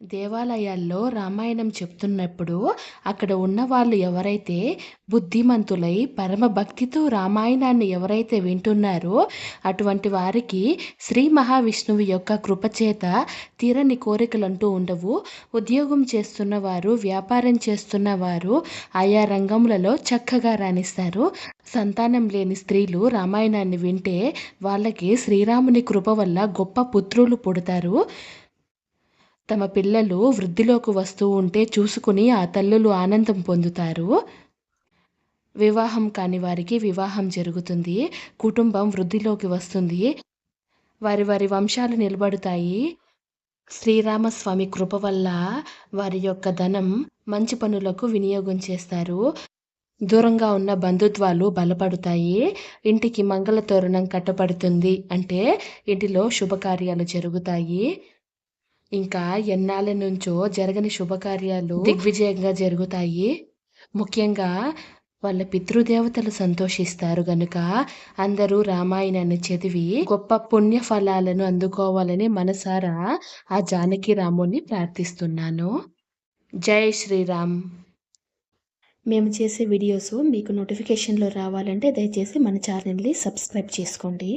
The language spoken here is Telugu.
దేవాలయాల్లో రామాయణం చెప్తున్నప్పుడు అక్కడ ఉన్న వాళ్ళు ఎవరైతే బుద్ధిమంతులై పరమ భక్తితో రామాయణాన్ని ఎవరైతే వింటున్నారో అటువంటి వారికి శ్రీ మహావిష్ణువు యొక్క కృపచేత తీరని కోరికలంటూ ఉండవు. ఉద్యోగం చేస్తున్నవారు వ్యాపారం చేస్తున్న వారు ఆయా రంగములలో చక్కగా రాణిస్తారు. సంతానం లేని స్త్రీలు రామాయణాన్ని వింటే వాళ్ళకి శ్రీరాముని కృప వల్ల గొప్ప పుత్రులు పుడతారు. తమ పిల్లలు వృద్ధిలోకి వస్తూ ఉంటే చూసుకుని ఆ తల్లులు ఆనందం పొందుతారు. వివాహం కాని వారికి వివాహం జరుగుతుంది. కుటుంబం వృద్ధిలోకి వస్తుంది. వారి వారి వంశాలు నిలబడతాయి. శ్రీరామస్వామి కృప వల్ల వారి యొక్క ధనం మంచి పనులకు వినియోగం చేస్తారు. దూరంగా ఉన్న బంధుత్వాలు బలపడతాయి. ఇంటికి మంగళ తోరణం కట్టబడుతుంది అంటే ఇంటిలో శుభకార్యాలు జరుగుతాయి. ఇంకా ఎన్నాళ్ళ నుంచో జరగని శుభకార్యాలు దిగ్విజయంగా జరుగుతాయి. ముఖ్యంగా వాళ్ళ పితృదేవతలు సంతోషిస్తారు గనుక అందరూ రామాయణాన్ని చదివి గొప్ప పుణ్య ఫలాలను అందుకోవాలని మనసారా ఆ జానకి రాముని ప్రార్థిస్తున్నాను. జై శ్రీరామ్. మేము చేసే వీడియోస్ మీకు నోటిఫికేషన్లో రావాలంటే దయచేసి మన ఛానల్ని సబ్స్క్రైబ్ చేసుకోండి.